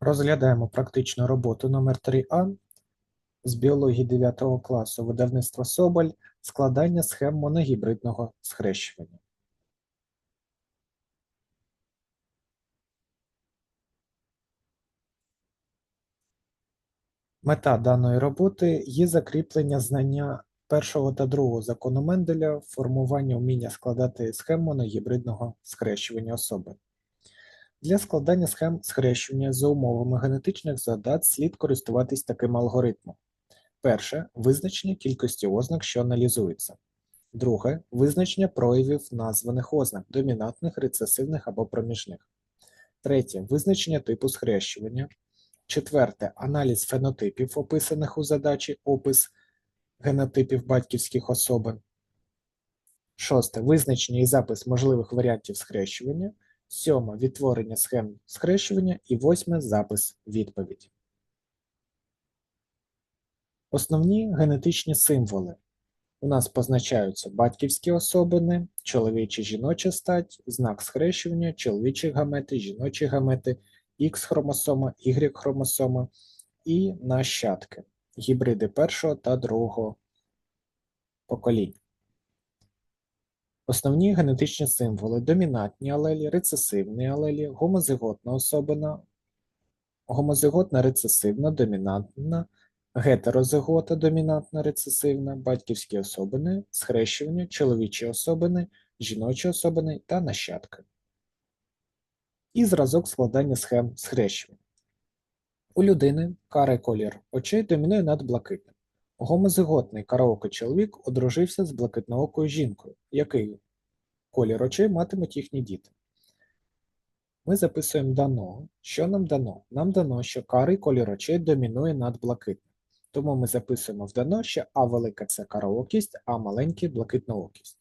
Розглядаємо практичну роботу номер 3А з біології 9 класу видавництва Соболь складання схем моногібридного схрещування. Мета даної роботи є закріплення знання першого та другого закону Менделя, формування вміння складати схем моногібридного схрещування особи. Для складання схем схрещування за умовами генетичних задат слід користуватись таким алгоритмом. Перше визначення кількості ознак, що аналізуються. Друге визначення проявів названих ознак домінантних, рецесивних або проміжних. Третє визначення типу схрещування. Четверте аналіз фенотипів, описаних у задачі опис генотипів батьківських особин. Шосте визначення і запис можливих варіантів схрещування. Сьоме відтворення схем схрещування і восьме запис відповіді. Основні генетичні символи. У нас позначаються батьківські особини, чоловічі жіноча стать, знак схрещування, чоловічі гамети, жіночі гамети, Х хромосома, Y хромосома і нащадки, гібриди першого та другого поколінь. Основні генетичні символи домінантні алелі, рецесивні алелі, гомозиготна особина, гомозиготна рецесивна, домінантна, гетерозигота домінантна рецесивна, батьківські особини, схрещування, чоловічі особини, жіночі особини та нащадки. І зразок складання схем схрещування. У людини карий колір очей домінує над блакитним. Гомозиготний караоке чоловік одружився з блакитноокою жінкою, який колір очей матимуть їхні діти. Ми записуємо дано. Що нам дано? Нам дано, що карий колір очей домінує над блакитним. Тому ми записуємо в дано, що А велика це караокість, а маленький блакитноокість.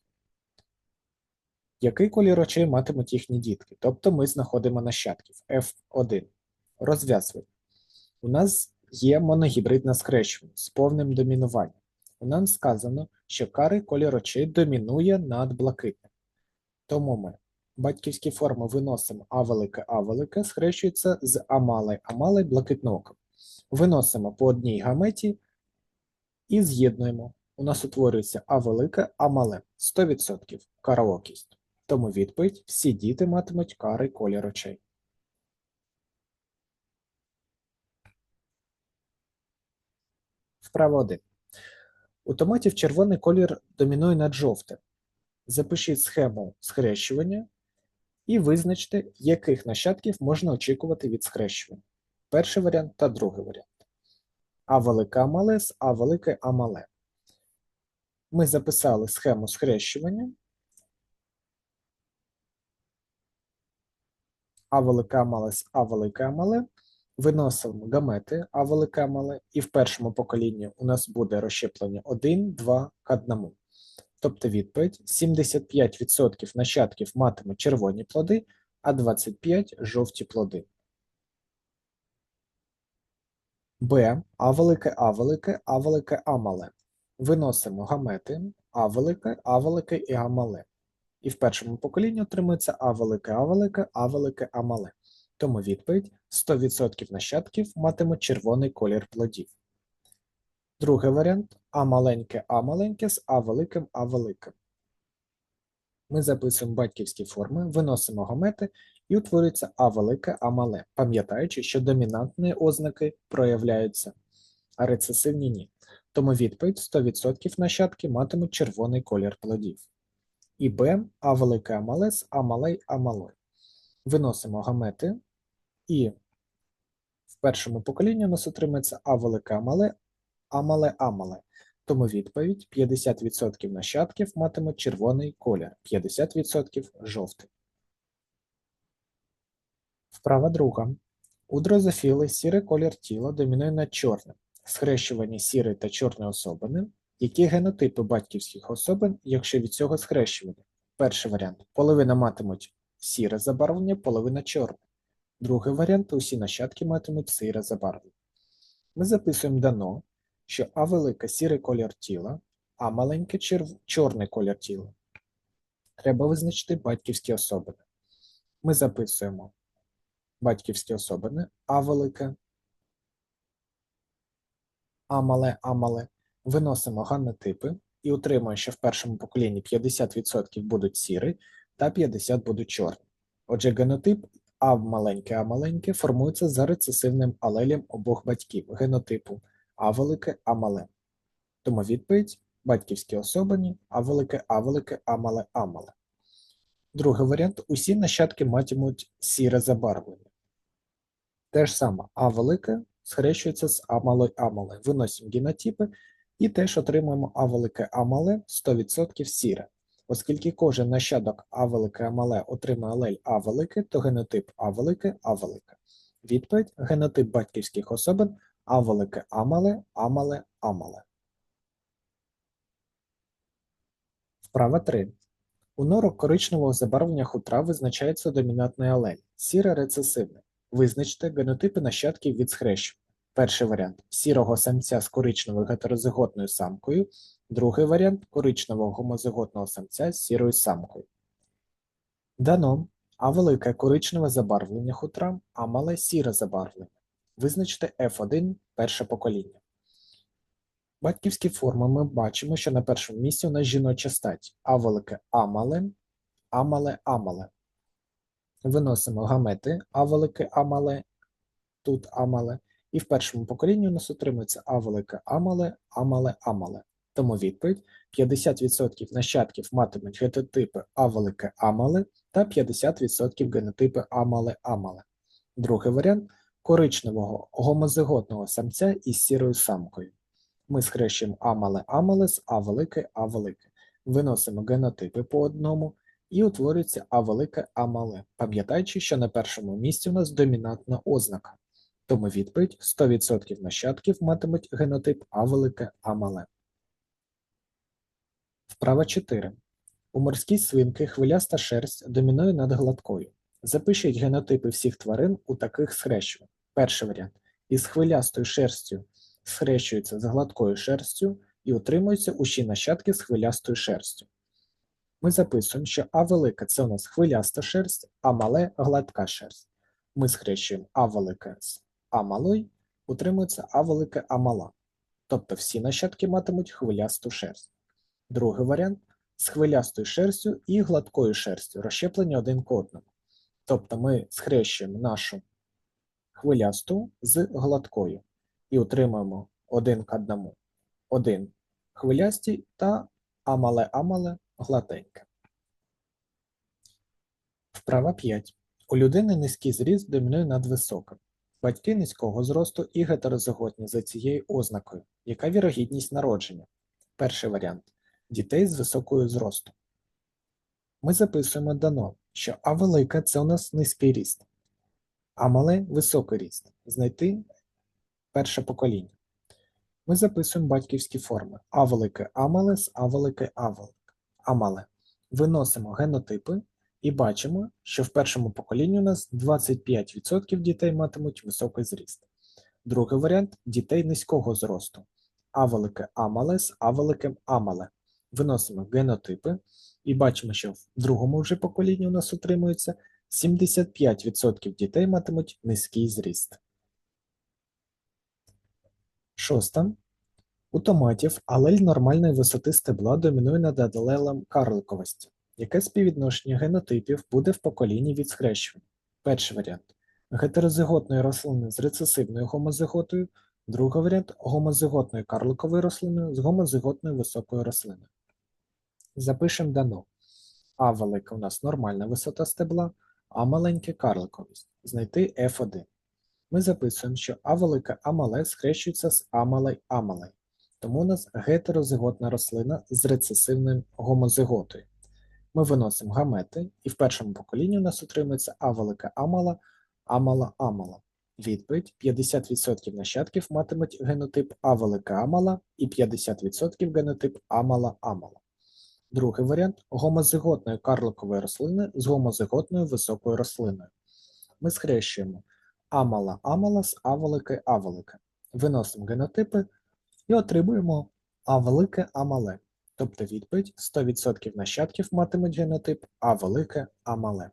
Який колір очей матимуть їхні дітки? Тобто ми знаходимо нащадків F1. Розв'язуємо. У нас є моногібридне схрещування з повним домінуванням. У нас сказано, що карий колір очей домінує над блакитним. Тому ми батьківські форми виносимо А велике А велике, схрещується з А мале А мале. Виносимо по одній гаметі і з'єднуємо. У нас утворюється А велике А мале 100% караокість. Тому відповідь всі діти матимуть карий колір очей. Вправа 1. У томатів червоний колір домінує над жовтим. Запишіть схему схрещування і визначте, яких нащадків можна очікувати від схрещування. Перший варіант та другий варіант. А велике А з А велике А мале. Ми записали схему схрещування. А велике А з А велике А мале. Виносимо гамети А велике мале, і в першому поколінні у нас буде розщеплення 1, 2 к 1. Тобто відповідь 75% нащадків матиме червоні плоди, а 25 жовті плоди. Б. А велике А велике, А велике А мале. Виносимо гамети А велике, А велике і А мале. І в першому поколінні отримується А велике А велике, А велике А мале. Тому відповідь 100% нащадків матимуть червоний колір плодів. Другий варіант А маленьке А маленьке з А великим А великим. Ми записуємо батьківські форми, виносимо гамети і утворюється А велике А мале, пам'ятаючи, що домінантні ознаки проявляються, а рецесивні ні. Тому відповідь 100% нащадки матимуть червоний колір плодів. І Б А велике А мале з А малей А малой. Виносимо гамети і в першому поколінні у нас отримається А велике А мале. Тому відповідь 50% нащадків матимуть червоний колір, 50% жовтий. Вправа друга. У дрозофіли сірий колір тіла домінує над чорним. Схрещувані сірої та чорної особини. Які генотипи батьківських особин, якщо від цього схрещування? Перший варіант. Половина матимуть сіре забарвлення, половина чорне. Другий варіант усі нащадки матимуть сире забарвлення. Ми записуємо дано, що А велика сірий колір тіла, а маленьке черв... чорний колір тіла. Треба визначити батьківські особини. Ми записуємо батьківські особини А велике, А мале, А мале. Виносимо ганотипи і отримуємо, що в першому поколінні 50% будуть сірі та 50 будуть чорні. Отже, генотип А маленьке, А маленьке формується за рецесивним алелем обох батьків генотипу А велике, А мале. Тому відповідь батьківські особині А велике, А велике, А мале, А мале. Другий варіант усі нащадки матимуть сіре забарвлення. Те ж саме А велике схрещується з А мале, А мале. Виносимо генотипи і теж отримуємо А велике, А мале 100% сіре. Оскільки кожен нащадок А велике, мале отримує алель А велике, то генотип А велике, А велике. Відповідь генотип батьківських особин А велике, А мале, А мале, А мале. Вправа 3. У норок коричневого забарвлення хутра визначається домінантний алель, сіре рецесивне. Визначте генотипи нащадків від схрещення. Перший варіант сірого самця з коричневою гетерозиготною самкою, другий варіант коричневого гомозиготного самця з сірою самкою. Дано А велике коричневе забарвлення хутра, А мале сіре забарвлення. Визначте F1 перше покоління. Батьківські форми ми бачимо, що на першому місці у нас жіноча стать А велике А мале, А. Виносимо гамети А велике А тут А. І в першому поколінні у нас отримується А велике А мале, А мале, А мале. Тому відповідь 50% нащадків матимуть генотипи А велике А та 50% генотипи А мале, А. Другий варіант коричневого гомозиготного самця із сірою самкою. Ми схрещуємо А мале А мале з А велике А велике. Виносимо генотипи по одному і утворюється А велике А мале, пам'ятаючи, що на першому місці у нас домінантна ознака. Тому відповідь 100% нащадків матимуть генотип А велике А мале. Вправа 4. У морській свинки хвиляста шерсть домінує над гладкою. Запишіть генотипи всіх тварин у таких схрещувань. Перший варіант. Із хвилястою шерстю схрещується з гладкою шерстю і утримуються усі нащадки з хвилястою шерстю. Ми записуємо, що А велика це у нас хвиляста шерсть, а мале гладка шерсть. Ми схрещуємо А велике з А малой, утримується А велике А мала. Тобто всі нащадки матимуть хвилясту шерсть. Другий варіант з хвилястою шерстю і гладкою шерстю, розщеплені один к одному. Тобто ми схрещуємо нашу хвилясту з гладкою і отримаємо один к одному. Один хвилястий та амале-амале гладеньке. Вправа 5. У людини низький зріст домінує над високим. Батьки низького зросту і гетерозиготні за цією ознакою. Яка вірогідність народження? Перший варіант дітей з високою зросту. Ми записуємо дано, що А велика це у нас низький ріст, а мале високий ріст. Знайти перше покоління. Ми записуємо батьківські форми А велике А мале з А велике А велике. А мале. Виносимо генотипи і бачимо, що в першому поколінні у нас 25% дітей матимуть високий зріст. Другий варіант дітей низького зросту. А велике А мале з А великим А мале. Виносимо генотипи і бачимо, що в другому вже поколінні у нас утримується 75% дітей матимуть низький зріст. Шоста. У томатів алель нормальної висоти стебла домінує над алелем карликовості. Яке співвідношення генотипів буде в поколінні від схрещування? Перший варіант гетерозиготної рослини з рецесивною гомозиготою, другий варіант гомозиготної карликової рослини з гомозиготною високою рослиною. Запишемо дано. А велика у нас нормальна висота стебла, а маленьке карликовість. Знайти F1. Ми записуємо, що А велике А мале схрещується з А мале А мале. Тому у нас гетерозиготна рослина з рецесивною гомозиготою. Ми виносимо гамети, і в першому поколінні у нас отримується А велике А мала, А мала А мала. Відповідь 50% нащадків матимуть генотип А велике А мала і 50% генотип А мала А мала. Другий варіант гомозиготної карликової рослини з гомозиготною високою рослиною. Ми схрещуємо амала амала з А велике А велике. Виносимо генотипи і отримуємо А велике А мале. Тобто відповідь 100% нащадків матимуть генотип А велике А мале.